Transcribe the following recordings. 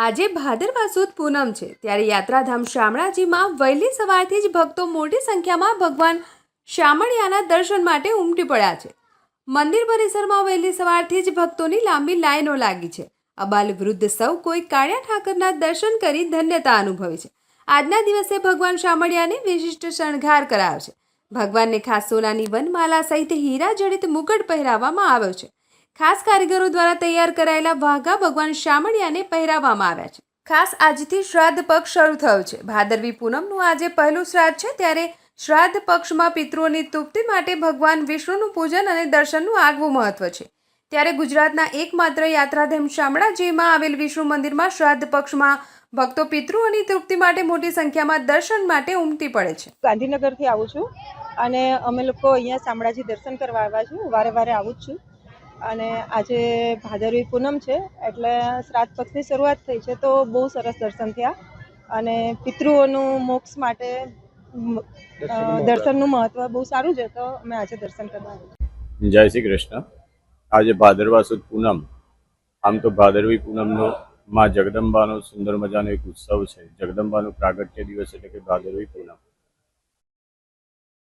આજે ભાદરવા સુદ પૂનમ છે. ત્યારે યાત્રાધામ શામળાજીમાં વહેલી સવારથી જ ભક્તો મોટી સંખ્યામાં ભગવાન શામળિયાના દર્શન માટે ઉમટી પડ્યા છે. મંદિર પરિસરમાં વહેલી સવારથી જ ભક્તોની લાંબી લાઈનો લાગી છે. અબાલ વૃદ્ધ સૌ કોઈ કાળિયા ઠાકરના દર્શન કરી ધન્યતા અનુભવે છે. આજના દિવસે ભગવાન શામળિયાને વિશિષ્ટ શણગાર કરાયો છે. ભગવાનને ખાસ સોનાની વનમાલા સહિત હીરા જડિત મુગટ પહેરાવવામાં આવ્યો છે. ખાસ કારીગરો દ્વારા તૈયાર કરાયેલા વાઘા ભગવાન શામળિયાને પહેરાવવામાં આવ્યા છે. ખાસ આજથી શ્રાદ્ધ પક્ષ શરૂ થયો છે. ભાદરવી પૂનમનું આજે પહેલું શ્રાદ્ધ છે ત્યારે શ્રાદ્ધ પક્ષમાં પિતૃઓની તૃપ્તિ માટે ભગવાન વિષ્ણુનું પૂજન અને દર્શનનું આગવું મહત્વ છે. ત્યારે ગુજરાતના એકમાત્ર યાત્રાધામ શામળાજીમાં આવેલ વિષ્ણુ મંદિરમાં શ્રાદ્ધ પક્ષમાં ભક્તો પિતૃઓની તૃપ્તિ માટે મોટી સંખ્યામાં દર્શન માટે ઉમટી પડે છે. ગાંધીનગરથી આવું છું અને અમે લોકો અહીંયા શામળાજી દર્શન કરવા આવ્યા છું વારે વારે આવું જ છું. અને આજે ભાદરવી પૂનમ છે એટલે શ્રાદ્ધ પક્ષની શરૂઆત થઈ છે તો બહુ સરસ દર્શન થયા. અને પિતૃઓનું મોક્ષ માટે દર્શનનું મહત્વ. બહુ સારું છે તો અમે આજે દર્શન કરવા જય શ્રી કૃષ્ણ. આજે ભાદરવા સુદ પૂનમ. આમ તો ભાદરવી પૂનમનો માં જગદંબાનો સુંદર મજાનો એક ઉત્સવ છે. જગદંબાનો પ્રાગટ્ય દિવસ એટલે કે ભાદરવી પૂનમ.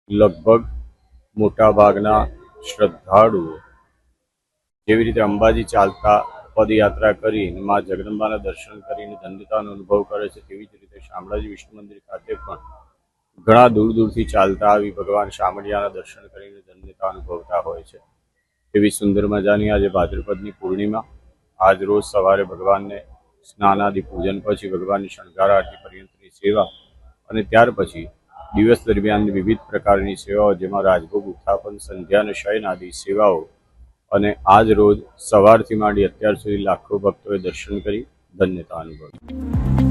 લગભગ મોટા ભાગના શ્રદ્ધાળુઓ જેવી રીતે અંબાજી ચાલતા પદયાત્રા કરીને માં જગદંબાના દર્શન કરીને ધન્યતાનો અનુભવ કરે છે, તેવી જ રીતે શામળાજી વિષ્ણુ મંદિર ખાતે પણ ઘણા દૂર દૂરથી ચાલતા આવી ભગવાન શામળિયાના દર્શન કરીને ધન્યતા અનુભવતા હોય છે. એવી સુંદર મજાની આજે ભાદ્રપદની પૂર્ણિમા. આજ રોજ સવારે ભગવાનને સ્નાનાદિ પૂજન પછી ભગવાનની શણગાર આરતી પર્યંતની સેવા અને ત્યાર પછી દિવસ દરમિયાન વિવિધ પ્રકારની સેવાઓ, જેમાં રાજભોગ ઉત્થાપન સંધ્યા અને શયન આદિ સેવાઓ અને આજ રોજ સવારથી માંડી અત્યાર સુધી લાખો ભક્તોએ દર્શન કરી ધન્યતા અનુભવી.